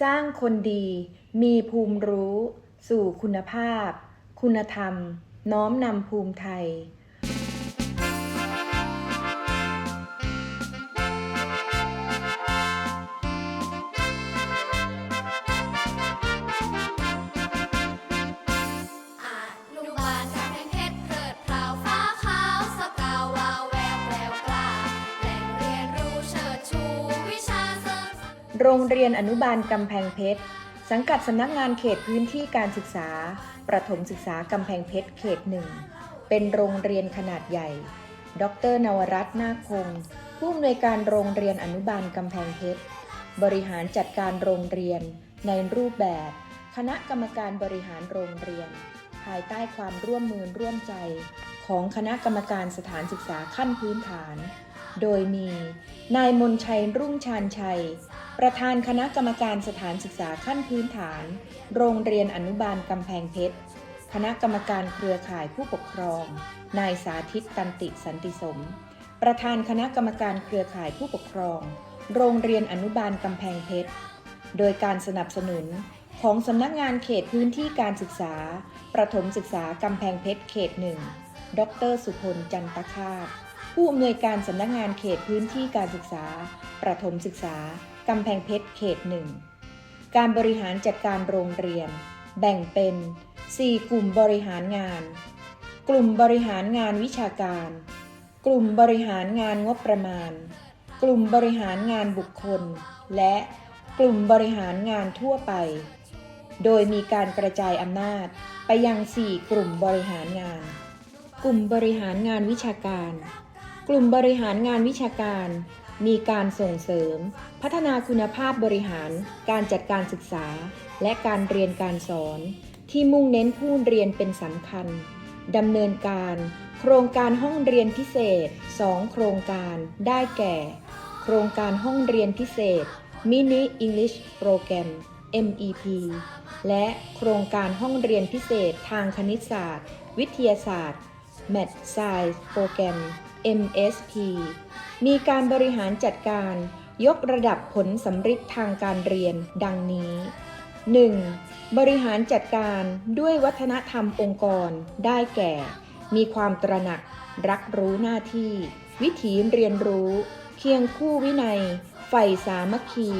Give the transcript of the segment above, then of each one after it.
สร้างคนดี มีภูมิรู้ สู่คุณภาพ คุณธรรม น้อมนำภูมิไทย โรงเรียนอนุบาลกำแพงเพชร สังกัดสำนักงานเขตพื้นที่การศึกษา ประถมศึกษากำแพงเพชรเขตหนึ่ง เป็นโรงเรียนขนาดใหญ่ ดรนวรัตน์นาคงผู้อำนวยการโรงเรียนอนุบาลกำแพงเพชร บริหารจัดการโรงเรียนในรูปแบบ คณะกรรมการบริหารโรงเรียน ภายใต้ความร่วมมือร่วมใจ ของคณะกรรมการสถานศึกษาขั้นพื้นฐาน โดยมี นายมนชัยรุ่งชาญชัย ประธานคณะกรรมการสถานศึกษาขั้นพื้นฐาน โรงเรียนอนุบาลกำแพงเพชร คณะกรรมการเครือข่ายผู้ปกครอง นายสาธิตตันติสันติสม ประธานคณะกรรมการเครือข่ายผู้ปกครอง โรงเรียนอนุบาลกำแพงเพชร โดยการสนับสนุนของสำนักงานเขตพื้นที่การศึกษา ประถมศึกษากำแพงเพชรเขตหนึ่ง ดร สุพลจันตคาต ผู้อำนวยการสำนักงานเขตพื้นที่การศึกษา ประถมศึกษากำแพงเพชรเขตหนึ่งการบริหารจัดการโรงเรียน แบ่งเป็น 4 กลุ่มบริหารงาน กลุ่มบริหารงานวิชาการ กลุ่มบริหารงานงบประมาณ กลุ่มบริหารงานบุคคล และกลุ่มบริหารงานทั่วไป โดยมีการกระจายอำนาจไปยัง 4 กลุ่มบริหารงาน กลุ่มบริหารงานวิชาการ กลุ่มบริหารงานวิชาการ มีการส่งเสริม พัฒนาคุณภาพบริหาร การจัดการศึกษา และการเรียนการสอน ที่มุ่งเน้นผู้เรียนเป็นสำคัญดำเนินการ โครงการห้องเรียนพิเศษ 2 โครงการได้แก่ โครงการห้องเรียนพิเศษ Mini English Program MEP และโครงการห้องเรียนพิเศษทางคณิตศาสตร์ วิทยาศาสตร์ Math Science Program MSP มีการบริหารจัดการยกระดับผลสำฤทธิ์ทางการเรียนดังนี้ 1. บริหารจัดการด้วยวัฒนธรรมองค์กร ได้แก่ มีความตระหนัก รักรู้หน้าที่ วิถีเรียนรู้ เคียงคู่วินัยใฝ่สามัคคี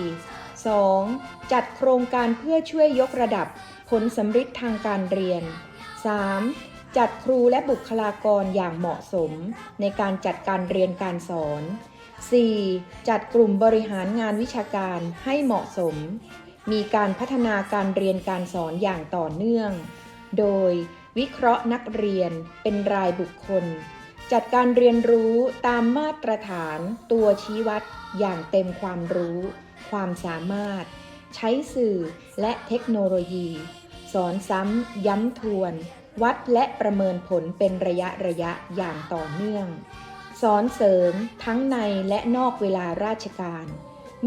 2. จัดโครงการเพื่อช่วยยกระดับผลสำฤทธิ์ทางการเรียน 3. จัดครูและบุคลากรอย่างเหมาะสม ในการจัดการเรียนการสอน 4. จัดกลุ่มบริหารงานวิชาการให้เหมาะสม มีการพัฒนาการเรียนการสอนอย่างต่อเนื่อง โดยวิเคราะห์นักเรียนเป็นรายบุคคล จัดการเรียนรู้ตามมาตรฐานตัวชี้วัดอย่างเต็มความรู้ ความสามารถ ใช้สื่อและเทคโนโลยี สอนซ้ำย้ำทวน วัดและประเมินผลเป็นระยะระยะอย่างต่อเนื่อง สอนเสริมทั้งในและนอกเวลาราชการ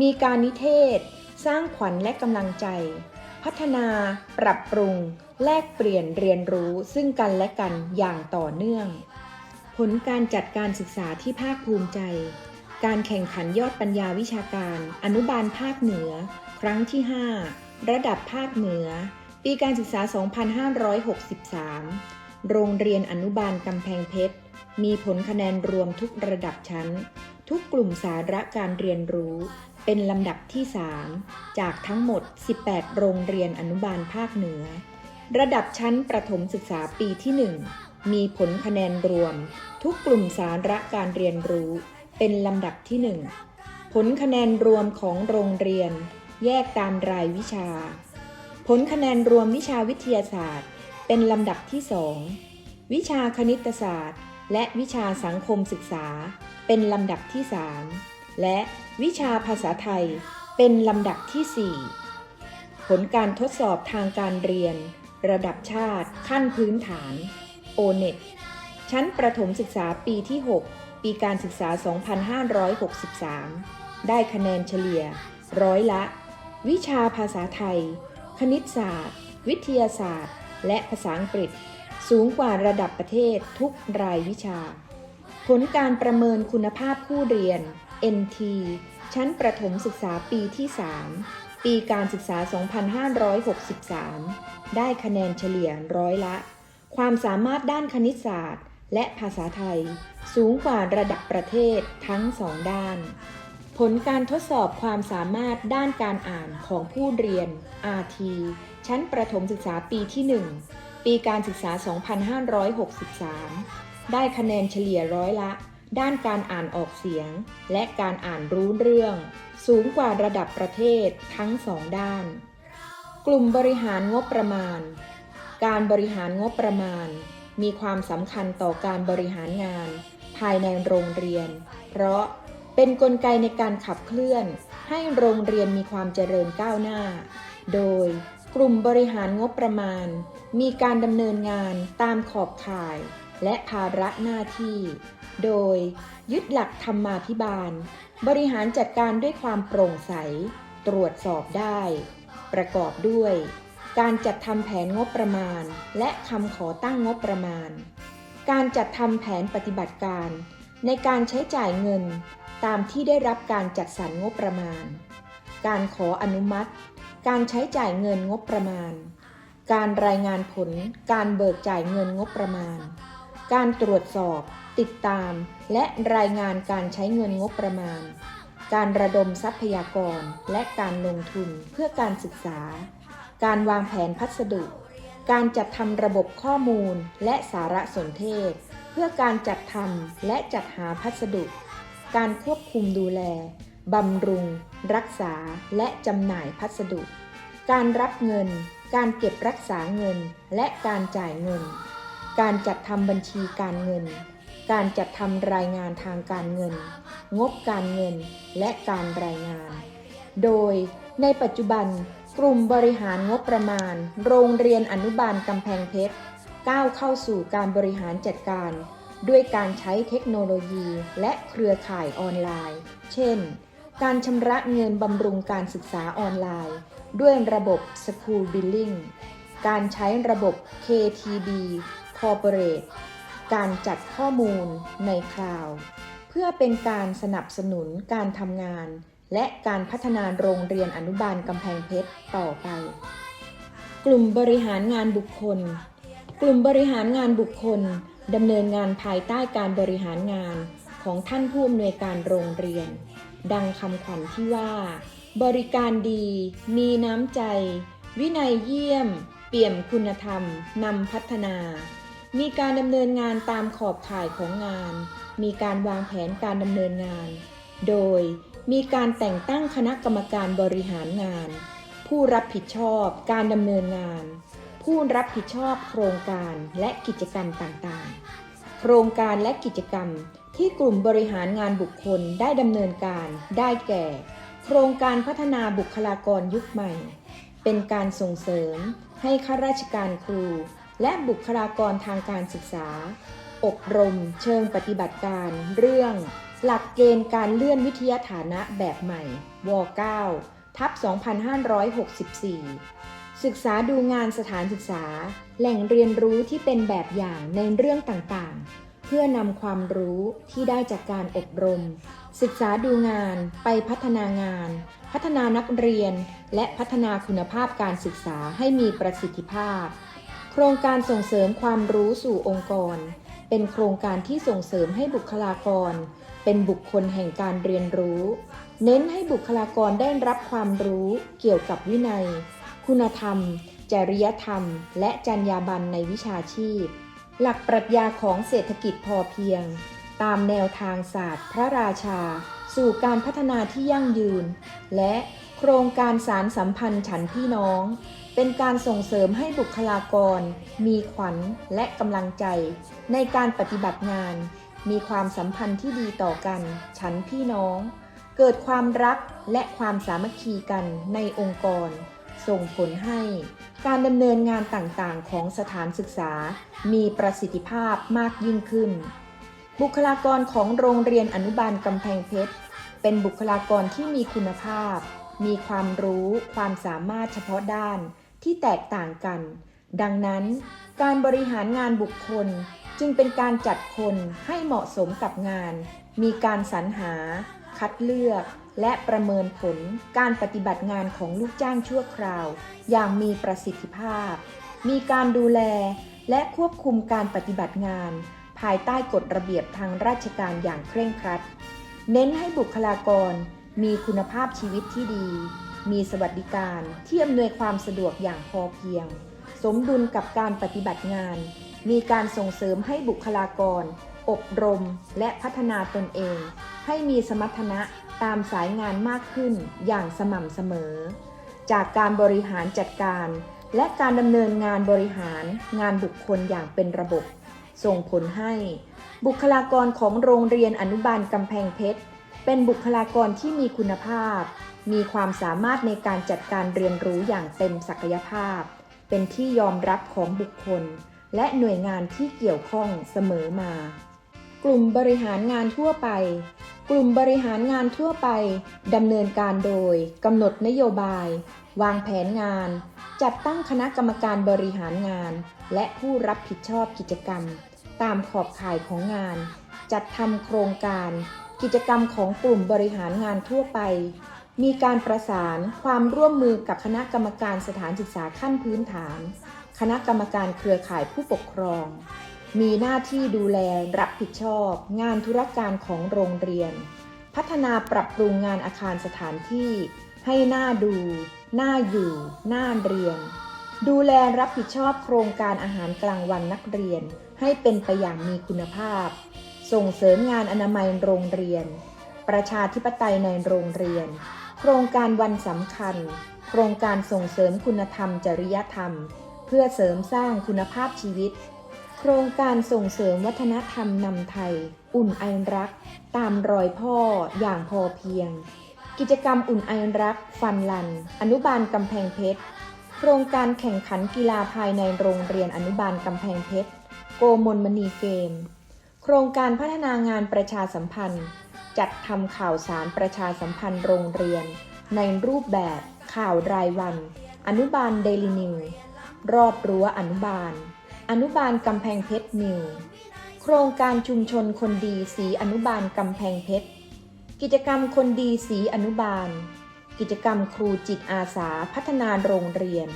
มีการนิเทศ สร้างขวัญและกำลังใจ พัฒนา ปรับปรุง แลกเปลี่ยนเรียนรู้ซึ่งกันและกันอย่างต่อเนื่อง ผลการจัดการศึกษาที่ภาคภูมิใจ การแข่งขันยอดปัญญาวิชาการ อนุบาลภาคเหนือ ครั้งที่ 5 ระดับภาคเหนือ ปีการศึกษา 2563 โรงเรียนอนุบาลกำแพงเพชร มีผลคะแนนรวมทุกระดับชั้น ทุกกลุ่มสาระการเรียนรู้ เป็นลำดับที่ 3 จากทั้งหมด 18 โรงเรียนอนุบาลภาคเหนือ ระดับชั้นประถมศึกษาปีที่ 1 มีผลคะแนนรวม ทุกกลุ่มสาระการเรียนรู้ เป็นลำดับที่ 1 ผลคะแนนรวมของโรงเรียน แยกตามรายวิชา ลคะแนนรวมวิชาวิทยาศาสตร์ เป็นลำดับที่ 2 วิชาคณิตศาสตร์ และวิชาสังคมศึกษา เป็นลำดับที่ 3 และวิชาภาษาไทย เป็นลำดับที่ 4 ผลการทดสอบทางการเรียน ระดับชาติ ขั้นพื้นฐาน o n e t ชั้นประถมศึกษาปีที่ 6 ปีการศึกษา 2563 ได้คะแนนเฉลี่ย ร้อยละ วิชาภาษาไทย คณิตศาสตร์ วิทยาศาสตร์ และภาษาอังกฤษ สูงกว่าระดับประเทศทุกรายวิชา ผลการประเมินคุณภาพผู้เรียน NT ชั้นประถมศึกษาปีที่ 3 ปีการศึกษา 2563 ได้คะแนนเฉลี่ยร้อยละ ความสามารถด้านคณิตศาสตร์ และภาษาไทย สูงกว่าระดับประเทศทั้งสองด้าน ผลการทดสอบความสามารถด้านการอ่านของผู้เรียน RT ชั้นประถมศึกษาปีที่ 1 ปีการศึกษา 2563 ได้คะแนนเฉลี่ยร้อยละ ด้านการอ่านออกเสียง และการอ่านรู้เรื่อง สูงกว่าระดับประเทศทั้งสองด้าน กลุ่มบริหารงบประมาณ การบริหารงบประมาณ มีความสำคัญต่อการบริหารงาน ภายในโรงเรียน เพราะ เป็นนกลไกในการขับเคลื่อน ให้โรงเรียนมีความเจริญก้าวหน้า โดยกลุ่มบริหารงบประมาณ มีการดำเนินงานตามขอบข่าย และภาระหน้าที่ โดยยึดหลักธรรมาภิบาล บริหารจัดการด้วยความโปร่งใส ตรวจสอบได้ ประกอบด้วย การจัดทำแผนงบประมาณ และคำขอตั้งงบประมาณ การจัดทำแผนปฏิบัติการ ในการใช้จ่ายเงิน ตามที่ได้รับการจัดสรรงบประมาณ การขออนุมัติ การใช้จ่ายเงินงบประมาณ การรายงานผล การเบิกจ่ายเงินงบประมาณ การตรวจสอบ ติดตาม และรายงานการใช้เงินงบประมาณ การระดมทรัพยากร และการลงทุนเพื่อการศึกษา การวางแผนพัสดุ การจัดทำระบบข้อมูลและสารสนเทศ เพื่อการจัดทำและจัดหาพัสดุ การควบคุมดูแล บำรุง รักษา และจำหน่ายพัสดุ การรับเงิน การเก็บรักษาเงิน และการจ่ายเงิน การจัดทำบัญชีการเงิน การจัดทำรายงานทางการเงิน งบการเงิน และการรายงาน โดยในปัจจุบัน กลุ่มบริหารงบประมาณ โรงเรียนอนุบาลกำแพงเพชรก้าวเข้าสู่การบริหารจัดการ ด้วยการใช้เทคโนโลยีและเครือข่ายออนไลน์ เช่น การชำระเงินบำรุงการศึกษาออนไลน์ ด้วยระบบ School Billing การใช้ระบบ KTB Corporate การจัดข้อมูลในคลาวด์เพื่อเป็นการสนับสนุนการทำงาน และการพัฒนาโรงเรียนอนุบาลกำแพงเพชรต่อไป กลุ่มบริหารงานบุคคล กลุ่มบริหารงานบุคคล ดำเนินงานภายใต้การบริหารงานของท่านผู้อำนวยการโรงเรียน ดังคำขวัญที่ว่า บริการดี มีน้ำใจ วินัยเยี่ยม เปี่ยมคุณธรรมนำพัฒนา มีการดำเนินงานตามขอบข่ายของงาน มีการวางแผนการดำเนินงาน โดยมีการแต่งตั้งคณะกรรมการบริหารงาน ผู้รับผิดชอบการดำเนินงาน ผู้รับผิดชอบโครงการและกิจกรรมต่างๆ โครงการและกิจกรรมที่กลุ่มบริหารงานบุคคลได้ดำเนินการได้แก่ โครงการพัฒนาบุคลากรยุคใหม่ เป็นการส่งเสริมให้ข้าราชการครู และบุคลากรทางการศึกษา อบรมเชิงปฏิบัติการเรื่อง หลักเกณฑ์การเลื่อนวิทยาฐานะแบบใหม่ว9ทับ 2564 ศึกษาดูงานสถานศึกษา แหล่งเรียนรู้ที่เป็นแบบอย่างในเรื่องต่างๆ เพื่อนำความรู้ที่ได้จากการอบรม ศึกษาดูงานไปพัฒนางาน พัฒนานักเรียน และพัฒนาคุณภาพการศึกษาให้มีประสิทธิภาพ โครงการส่งเสริมความรู้สู่องค์กร เป็นโครงการที่ส่งเสริมให้บุคลากร เป็นบุคคลแห่งการเรียนรู้ เน้นให้บุคลากรได้รับความรู้เกี่ยวกับวินัย คุณธรรม จริยธรรม และจรรยาบรรณในวิชาชีพ หลักปรัชญาของเศรษฐกิจพอเพียง ตามแนวทางศาสตร์พระราชา สู่การพัฒนาที่ยั่งยืน และโครงการสารสัมพันธ์ฉันพี่น้อง เป็นการส่งเสริมให้บุคลากร มีขวัญและกำลังใจ ในการปฏิบัติงาน มีความสัมพันธ์ที่ดีต่อกัน ฉันพี่น้อง เกิดความรักและความสามัคคีกันในองค์กร ส่งผลให้ การดำเนินงานต่างๆ ของสถานศึกษา มีประสิทธิภาพมากยิ่งขึ้น บุคลากรของโรงเรียนอนุบาลกำแพงเพชร เป็นบุคลากรที่มีคุณภาพ มีความรู้ ความสามารถเฉพาะด้านที่แตกต่างกัน ดังนั้น การบริหารงานบุคคลจึงเป็นการจัดคนให้เหมาะสมกับงาน มีการสรรหา คัดเลือก และประเมินผลการปฏิบัติงานของลูกจ้างชั่วคราว อย่างมีประสิทธิภาพ มีการดูแลและควบคุมการปฏิบัติงาน ภายใต้กฎระเบียบทางราชการอย่างเคร่งครัด เน้นให้บุคลากร มีคุณภาพชีวิตที่ดี มีสวัสดิการที่อำนวยความสะดวกอย่างพอเพียง สมดุลกับการปฏิบัติงาน มีการส่งเสริมให้บุคลากร อบรมและพัฒนาตนเอง ให้มีสมรรถนะ ตามสายงานมากขึ้นอย่างสม่ำเสมอ จากการบริหารจัดการ และการดำเนินงานบริหารงานบุคคลอย่างเป็นระบบ ส่งผลให้ บุคลากรของโรงเรียนอนุบาลกำแพงเพชร เป็นบุคลากรที่มีคุณภาพ มีความสามารถในการจัดการเรียนรู้อย่างเต็มศักยภาพ เป็นที่ยอมรับของบุคคล และหน่วยงานที่เกี่ยวข้องเสมอมา กลุ่มบริหารงานทั่วไป กลุ่มบริหารงานทั่วไปดำเนินการโดยกำหนดนโยบาย วางแผนงาน จัดตั้งคณะกรรมการบริหารงาน และผู้รับผิดชอบกิจกรรม ตามขอบข่ายของงาน จัดทำโครงการ กิจกรรมของกลุ่มบริหารงานทั่วไป มีการประสานความร่วมมือกับคณะกรรมการสถานศึกษาขั้นพื้นฐาน คณะกรรมการเครือข่ายผู้ปกครอง มีหน้าที่ดูแลรับผิดชอบ งานธุรการของโรงเรียน พัฒนาปรับปรุงงานอาคารสถานที่ ให้น่าดูน่าอยู่น่าเรียน ดูแลรับผิดชอบโครงการอาหารกลางวันนักเรียน ให้เป็นไปอย่างมีคุณภาพ ส่งเสริมงานอนามัยโรงเรียน ประชาธิปไตยในโรงเรียน โครงการวันสำคัญ โครงการส่งเสริมคุณธรรมจริยธรรม เพื่อเสริมสร้างคุณภาพชีวิต โครงการส่งเสริมวัฒนธรรมนำไทย อุ่นไอรัก ตามรอยพ่ออย่างพอเพียง กิจกรรมอุ่นไอรัก ฟันลัน อนุบาลกำแพงเพชร โครงการแข่งขันกีฬาภายในโรงเรียนอนุบาลกำแพงเพชร โกมลมณีเกม โครงการพัฒนางานประชาสัมพันธ์ จัดทำข่าวสารประชาสัมพันธ์โรงเรียน ในรูปแบบข่าวรายวัน อนุบาลเดลินิวรอบรั้วอนุบาล อนุบาลกำแพงเพชรนิว โครงการชุมชนคนดีสีอนุบาลกำแพงเพชร กิจกรรมคนดีสีอนุบาล กิจกรรมครูจิตอาสาพัฒนาโรงเรียน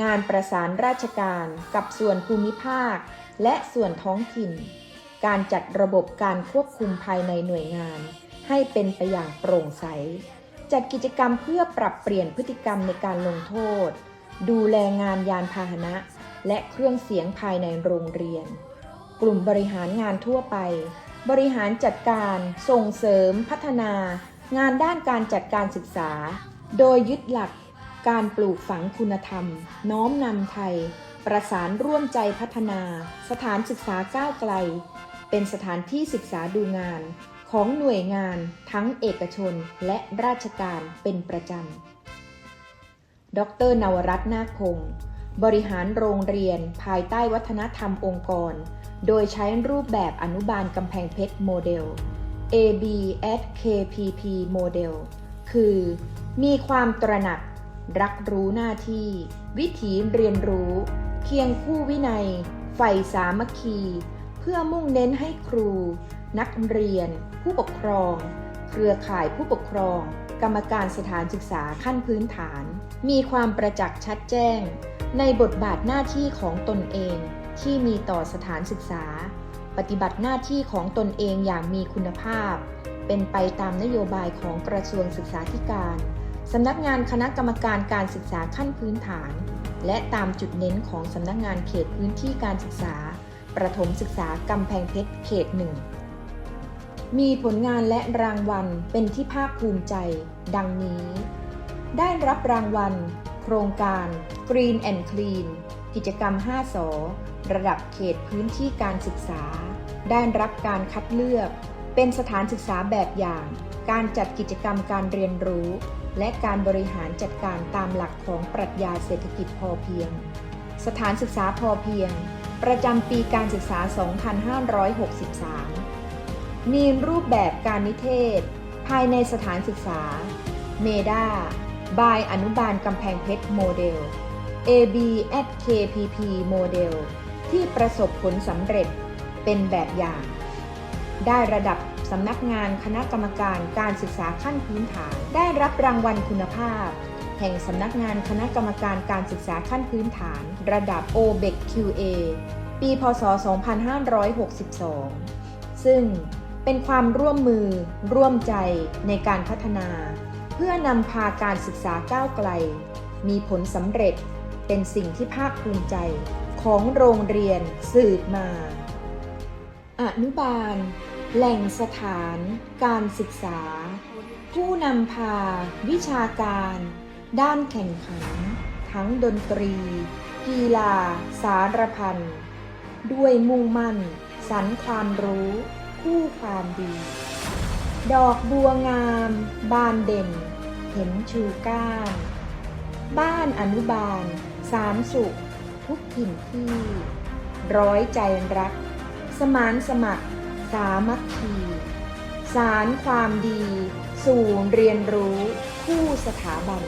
งานประสานราชการกับส่วนภูมิภาค และส่วนท้องถิ่น การจัดระบบการควบคุมภายในหน่วยงาน ให้เป็นไปอย่างโปร่งใส จัดกิจกรรมเพื่อปรับเปลี่ยนพฤติกรรมในการลงโทษ ดูแลงานยานพาหนะ และเครื่องเสียงภายในโรงเรียน กลุ่มบริหารงานทั่วไป บริหารจัดการ ส่งเสริม พัฒนา งานด้านการจัดการศึกษา โดยยึดหลักการปลูกฝังคุณธรรม น้อมนำไทย ประสานร่วมใจพัฒนา สถานศึกษาก้าวไกล เป็นสถานที่ศึกษาดูงานของหน่วยงานทั้งเอกชนและราชการเป็นประจำ ดรนวรัตน์นาคพงศ์ บริหารโรงเรียนภายใต้วัฒนธรรมองค์กร โดยใช้รูปแบบอนุบาลกำแพงเพชรโมเดล AB at KPP โมเดล คือ มีความตระหนัก รักรู้หน้าที่ วิถีเรียนรู้ เคียงคู่วินัย ใฝ่สามัคคี เพื่อมุ่งเน้นให้ครู นักเรียน ผู้ปกครอง เครือข่ายผู้ปกครอง กรรมการสถานศึกษาขั้นพื้นฐาน มีความประจักษ์ชัดแจ้ง ในบทบาทหน้าที่ของตนเองที่มีต่อสถานศึกษา ปฏิบัติหน้าที่ของตนเองอย่างมีคุณภาพ เป็นไปตามนโยบายของกระทรวงศึกษาธิการสำนักงานคณะกรรมการการศึกษาขั้นพื้นฐาน และตามจุดเน้นของสำนักงานเขตพื้นที่การศึกษา ประถมศึกษากำแพงเพชรเขตหนึ่ง มีผลงานและรางวัลเป็นที่ภาคภูมิใจ ดังนี้ ได้รับรางวัล โครงการ Green and Clean กิจกรรม 5สอระดับเขตพื้นที่การศึกษา ได้รับการคัดเลือก เป็นสถานศึกษาแบบอย่าง การจัดกิจกรรมการเรียนรู้ และการบริหารจัดการตามหลักของปรัชญาเศรษฐกิจพอเพียง สถานศึกษาพอเพียง ประจำปีการศึกษา 2563 มีรูปแบบการนิเทศ ภายในสถานศึกษา เมดาบายอนุบาลกำแพงเพชรโมเดล AB at KPP โมเดลที่ประสบผลสำเร็จเป็นแบบอย่าง ได้ระดับสำนักงานคณะกรรมการการศึกษาขั้นพื้นฐาน ได้รับรางวัลคุณภาพ แห่งสำนักงานคณะกรรมการการศึกษาขั้นพื้นฐาน ระดับ o b e c QA ปี พศ 2562 ซึ่ง เป็นความร่วมมือ ร่วมใจในการพัฒนา เพื่อนำพาการศึกษาก้าวไกล มีผลสำเร็จเป็นสิ่งที่ภาคภูมิใจของโรงเรียนสืบมา อนุบาล แหล่งสถาน การศึกษา ผู้นำพา วิชาการ ด้านแข่งขัน ทั้งดนตรี กีฬา สารพันด้วยมุ่งมั่น สรรความรู้ คู่ความดี ดอกบัวงาม บานเด่น เห็นชูก้านบ้านอนุบาล สามสุข ทุกถิ่นที่ ร้อยใจรัก สมานสมัคร สามัคคี สารความดี สู่เรียนรู้ คู่สถาบัน